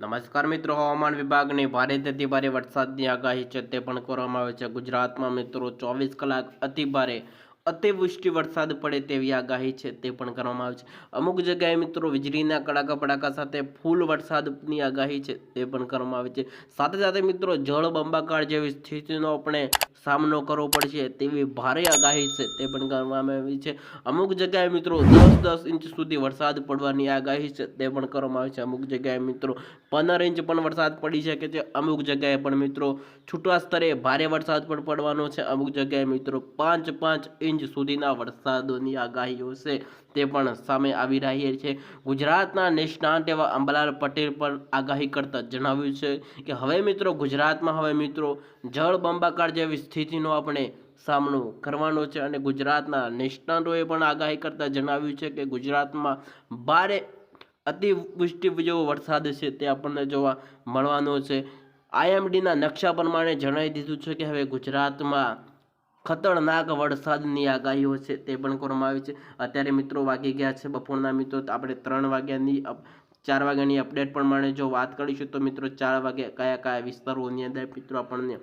નમસ્કાર મિત્રો, હવામાન વિભાગની ભારેથી ભારે વરસાદની આગાહી છે તે પણ કરવામાં આવે છે. ગુજરાતમાં મિત્રો ચોવીસ કલાક અતિ ભારે અતિવૃષ્ટિ વરસાદ પડે તેવી આગાહી છે, તે પણ કરવામાં આવે છે. અમુક જગ્યાએ મિત્રો વીજળીના કડાકા પડાકા સાથે ફૂલ વરસાદની આગાહી છે, તે પણ કરવામાં આવે છે. સાથે સાથે મિત્રો જળ બંબાકાર જેવી સ્થિતિનો આપણે સામનો કરવો પડશે તેવી ભારે આગાહી છે, તે પણ કરવામાં આવી છે. અમુક જગ્યાએ મિત્રો દસ દસ ઇંચ સુધી વરસાદ પડવાની આગાહી છે, તે પણ કરવામાં આવે છે. અમુક જગ્યાએ મિત્રો પંદર ઇંચ પણ વરસાદ પડી શકે છે, અમુક જગ્યાએ પણ મિત્રો છૂટા સ્તરે ભારે વરસાદ પણ પડવાનો છે, અમુક જગ્યાએ મિત્રો પાંચ પાંચ ઇંચ સુધીના વરસાદોની આગાહીઓ છે, તે પણ સામે આવી રહી છે. ગુજરાતના નિષ્ણાંત એવા અંબાલાલ પટેલ પણ આગાહી કરતા જણાવ્યું છે કે, હવે મિત્રો ગુજરાતમાં, હવે મિત્રો જળ બંબાકાર જેવી સ્થિતિનો આપણે સામનો કરવાનો છે અને ગુજરાતના નિષ્ણાંતોએ પણ આગાહી કરતાં જણાવ્યું છે કે, ગુજરાતમાં ભારે અતિવૃષ્ટિ જેવો વરસાદ છે તે આપણને જોવા મળવાનો છે. આઈએમડીના નકશા પ્રમાણે જણાવી દીધું છે કે, હવે ગુજરાતમાં ખતરનાક વરસાદની આગાહીઓ છે તે પણ કરવામાં આવી છે. અત્યારે મિત્રો વાગી ગયા છે બપોરના મિત્રો આપણે ત્રણ વાગ્યાની ચાર વાગ્યાની અપડેટ પ્રમાણે જો વાત કરીશું, તો મિત્રો ચાર વાગે કયા કયા વિસ્તારોની અંદર મિત્રો આપણને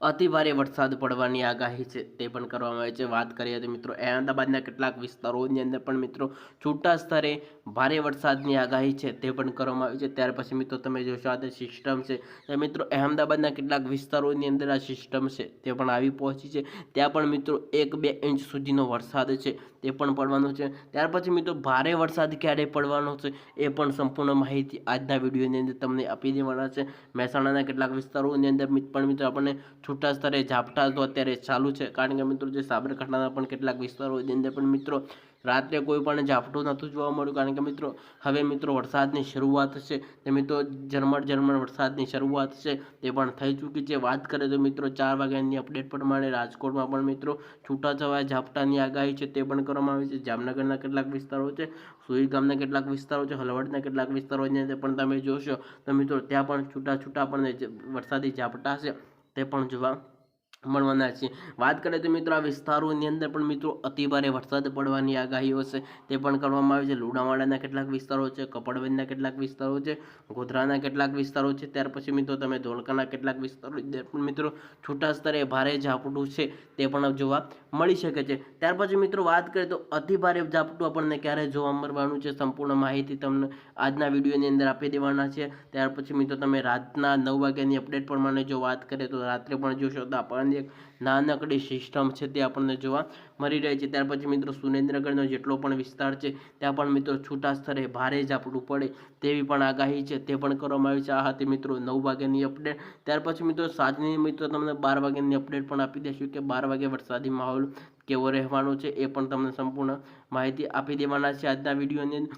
અતિ ભારે વરસાદ પડવાની આગાહી છે. તે પણ કરવામાં આવે છે. વાત કરીએ તો મિત્રો, અહેમદાબાદના કેટલાક વિસ્તારોની અંદર પણ મિત્રો છૂટા સ્તરે ભારે વરસાદની આગાહી છે. તે પણ કરવામાં આવી છે. ત્યાર પછી મિત્રો તમે જોશો આ સિસ્ટમ છે. મિત્રો, અહેમદાબાદના કેટલાક વિસ્તારોની અંદર આ સિસ્ટમ છે. તે પણ આવી પહોંચી છે. ત્યાં પણ મિત્રો એક બે ઇંચ સુધીનો વરસાદ છે. તે પણ પડવાનો છે. ત્યાર પછી મિત્રો, ભારે વરસાદ ક્યારે પડવાનો છે એ પણ સંપૂર્ણ માહિતી આજના વિડીયોની અંદર તમને આપી દેવાના છે. મહેસાણાના કેટલાક વિસ્તારોની અંદર પણ મિત્રો આપણને છૂટા સ્તરે ઝાપટા તો અત્યારે ચાલુ છે. કારણ કે મિત્રો જે સાબરકાંઠાના પણ કેટલાક વિસ્તારોની અંદર પણ મિત્રો રાત્રે કોઈ પણ ઝાપટું નહોતું જોવા મળ્યું. કારણ કે મિત્રો, હવે મિત્રો વરસાદની શરૂઆત છે. તે મિત્રો ઝરમર ઝરમર વરસાદની શરૂઆત છે. તે પણ થઈ ચૂકી છે. વાત કરીએ તો મિત્રો ચાર વાગ્યાની અપડેટ પ્રમાણે રાજકોટમાં પણ મિત્રો છૂટાછવાયા ઝાપટાની આગાહી છે. તે પણ કરવામાં આવી છે. જામનગરના કેટલાક વિસ્તારો છે, સુઈ ગામના કેટલાક વિસ્તારો છે હલવડના કેટલાક વિસ્તારો છે. પણ તમે જોશો તો મિત્રો ત્યાં પણ છૂટા છૂટા પણ વરસાદી ઝાપટા છે. તે પણ જોવા મળવાના છે. વાત કરીએ તો મિત્રો, આ વિસ્તારોની અંદર પણ મિત્રો અતિભારે વરસાદ પડવાની આગાહીઓ છે. તે પણ કરવામાં આવી છે. લુણાવાડાના કેટલાક વિસ્તારો છે, કપડવંજના કેટલાક વિસ્તારો છે, ગોધરાના કેટલાક વિસ્તારો છે. ત્યાર પછી મિત્રો, તમે ધોળકાના કેટલાક વિસ્તારો પણ મિત્રો છૂટા સ્તરે ભારે ઝાપટું છે, તે પણ જોવા મળી શકે છે. ત્યાર પછી મિત્રો, વાત કરીએ તો અતિભારે ઝાપટું આપણને ક્યારે જોવા મળવાનું છે, સંપૂર્ણ માહિતી તમને આજના વિડીયોની અંદર આપી દેવાના છે. ત્યાર પછી મિત્રો, તમે રાતના નવ વાગ્યાની અપડેટ પ્રમાણે જો વાત કરીએ તો રાત્રે પણ જોશો તો આપણને એક નાનકડી સિસ્ટમ છે તે આપણને જોવા મળી રહી છે. ત્યાર પછી મિત્રો સુરેન્દ્રનગરનો જેટલો પણ વિસ્તાર છે, ત્યાં પણ મિત્રો છૂટા સ્તરે ભારે ઝાપટું પડે તેવી પણ આગાહી છે. તે પણ કરવામાં આવી છે. આ હતી મિત્રો નવ વાગ્યાની અપડેટ. ત્યાર પછી મિત્રો સાંજની મિત્રો તમને બાર વાગ્યાની અપડેટ પણ આપી દઈશું કે બાર વાગે વરસાદી માહોલ કેવો રહેવાનો છે એ પણ તમને સંપૂર્ણ માહિતી આપી દેવાના છે આજના વિડીયોની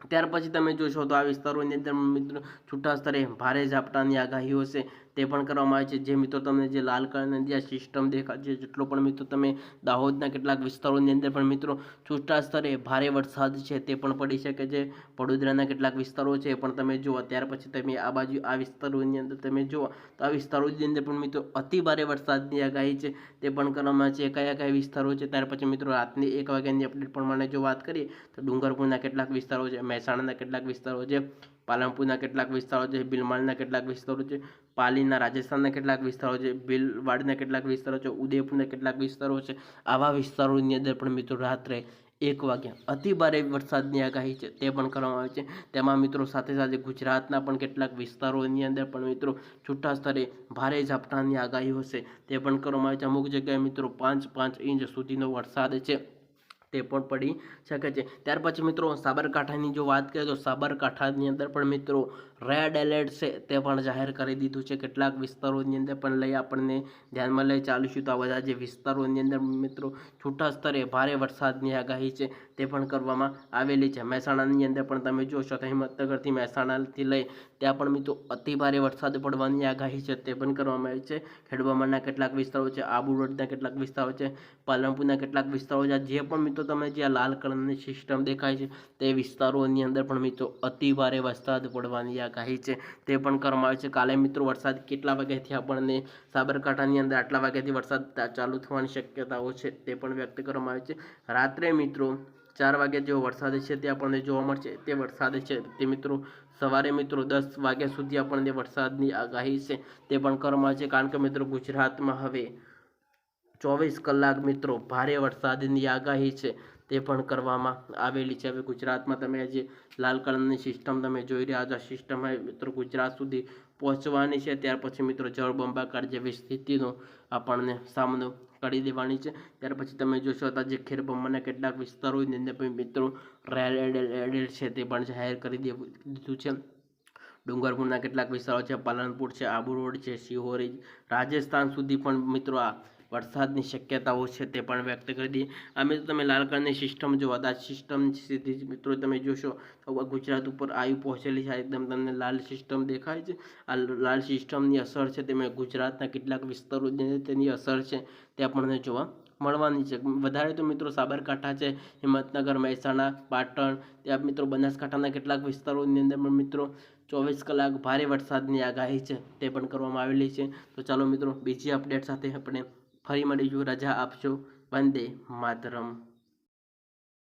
ત્યાર પછી તમે જોશો તો આ વિસ્તારોની અંદર મિત્રો છૂટા સ્તરે ભારે ઝાપટાની આગાહીઓ છે. તે પણ કરવામાં આવે છે. જે મિત્રો તમને જે લાલ કલરની જે સિસ્ટમ દેખાય છે, જેટલો પણ મિત્રો તમે દાહોદના કેટલાક વિસ્તારોની અંદર પણ મિત્રો છૂટા સ્તરે ભારે વરસાદ છે તે પણ પડી શકે છે. વડોદરાના કેટલાક વિસ્તારો છે પણ તમે જુઓ. ત્યાર પછી તમે આ બાજુ આ વિસ્તારોની અંદર તમે જુઓ. તો આ વિસ્તારોની અંદર પણ મિત્રો અતિ ભારે વરસાદની આગાહી છે. તે પણ કરવામાં આવે છે. કયા કયા વિસ્તારો છે? ત્યાર પછી મિત્રો રાતની એક વાગ્યાની અપડેટ પ્રમાણે જો વાત કરીએ તો ડુંગરપુરના કેટલાક વિસ્તારો છે, મહેસાણાના કેટલાક વિસ્તારો છે. પાલનપુરના કેટલાક વિસ્તારો છે બિલમાળના કેટલાક વિસ્તારો છે, પાલીના રાજસ્થાનના કેટલાક વિસ્તારો છે, ભીલવાડના કેટલાક વિસ્તારો છે, ઉદયપુરના કેટલાક વિસ્તારો છે, આવા વિસ્તારોની અંદર પણ મિત્રો રાત્રે એક વાગ્યા અતિ ભારે વરસાદની આગાહી છે, તે પણ કરવામાં આવે છે. તેમાં મિત્રો સાથે સાથે ગુજરાતના પણ કેટલાક વિસ્તારોની અંદર પણ મિત્રો છૂટા સ્તરે ભારે ઝાપટાની આગાહી હશે તે પણ કરવામાં આવે છે. અમુક જગ્યાએ મિત્રો પાંચ પાંચ ઇંચ સુધીનો વરસાદ છે. તે પણ પડી શકે છે. ત્યાર પછી મિત્રો સાબરકાંઠાની જો વાત કરીએ તો સાબરકાંઠાની અંદર પણ મિત્રો રેડ એલર્ટ છે તે પણ જાહેર કરી દીધું છે. કેટલાક વિસ્તારોની અંદર પણ લઈ આપણને ધ્યાનમાં લઈ ચાલીશું તો આ બધા જે વિસ્તારોની અંદર મિત્રો છૂટા સ્તરે ભારે વરસાદની આગાહી છે તે પણ કરવામાં આવેલી છે. મહેસાણાની અંદર પણ તમે જોશો તો હિંમતનગરથી મહેસાણાથી લઈ ત્યાં પણ મિત્રો અતિ ભારે વરસાદ પડવાની આગાહી છે તે પણ કરવામાં આવી છે. ખેડવામાંના કેટલાક વિસ્તારો છે, આબુ રોડના કેટલાક વિસ્તારો છે, પાલનપુરના કેટલાક વિસ્તારો છે જે પણ મિત્રો તમને જે આ લાલ કલરની સિસ્ટમ દેખાય છે, તે વિસ્તારોની અંદર પણ મિત્રો અતિ ભારે વરસાદ પડવાની આગાહી છે. તે પણ કરવામાં આવે છે. કાલે મિત્રો વરસાદ કેટલા વાગ્યાથી આપણને સાબરકાંઠાની અંદર આટલા વાગ્યાથી વરસાદ ચાલુ થવાની શક્યતાઓ છે તે પણ વ્યક્ત કરવામાં આવે છે. રાત્રે મિત્રો ચાર વાગ્યા જેવો વરસાદ છે તે આપણને જોવા મળશે. તે વરસાદ છે તે મિત્રો સવારે મિત્રો દસ વાગ્યા સુધી આપણને વરસાદની આગાહી છે તે પણ કરવામાં આવે છે. કારણ કે મિત્રો ગુજરાતમાં હવે ચોવીસ કલાક મિત્રો ભારે વરસાદની આગાહી છે તે પણ કરવામાં આવેલી છે. હવે ગુજરાતમાં તમે જે લાલ કલરની સિસ્ટમ તમે જોઈ રહ્યા છો. આ સિસ્ટમ મિત્રો ગુજરાત સુધી પહોંચવાની છે. ત્યાર પછી મિત્રો જળબંબાકાર જેવી સ્થિતિનો આપણને સામનો કરી દેવાની છે. ત્યાર પછી તમે જોશો તો જે ખેરબંબાના કેટલાક વિસ્તારોની અંદર પણ મિત્રો રેલ એડેલ એડેલ છે તે પણ જાહેર કરી દીધું છે. ડુંગરપુરના કેટલાક વિસ્તારો છે. પાલનપુર છે, આબુ રોડ છે સિહોરી રાજસ્થાન સુધી પણ મિત્રો આ વરસાદની શક્યતાઓ છે તે પણ વ્યક્ત કરી દઈએ. આ મિત્રો તમે લાલ કલરની સિસ્ટમ જો આ સિસ્ટમ સીધી જ મિત્રો તમે જોશો તો ગુજરાત ઉપર આવી પહોંચેલી છે એકદમ તમને લાલ સિસ્ટમ દેખાય છે. આ લાલ સિસ્ટમની અસર છે તેમાં ગુજરાતના કેટલાક વિસ્તારોની અંદર તેની અસર છે તે આપણને જોવા મળવાની છે. વધારે તો મિત્રો સાબરકાંઠા છે, હિંમતનગર, મહેસાણા, પાટણ, ત્યાં મિત્રો બનાસકાંઠાના કેટલાક વિસ્તારોની અંદર પણ મિત્રો ચોવીસ કલાક ભારે વરસાદની આગાહી છે તે પણ કરવામાં આવેલી છે. તો ચાલો મિત્રો બીજી અપડેટ સાથે આપણે ફરી મળીશું. રજા આપશો વંદે માતરમ.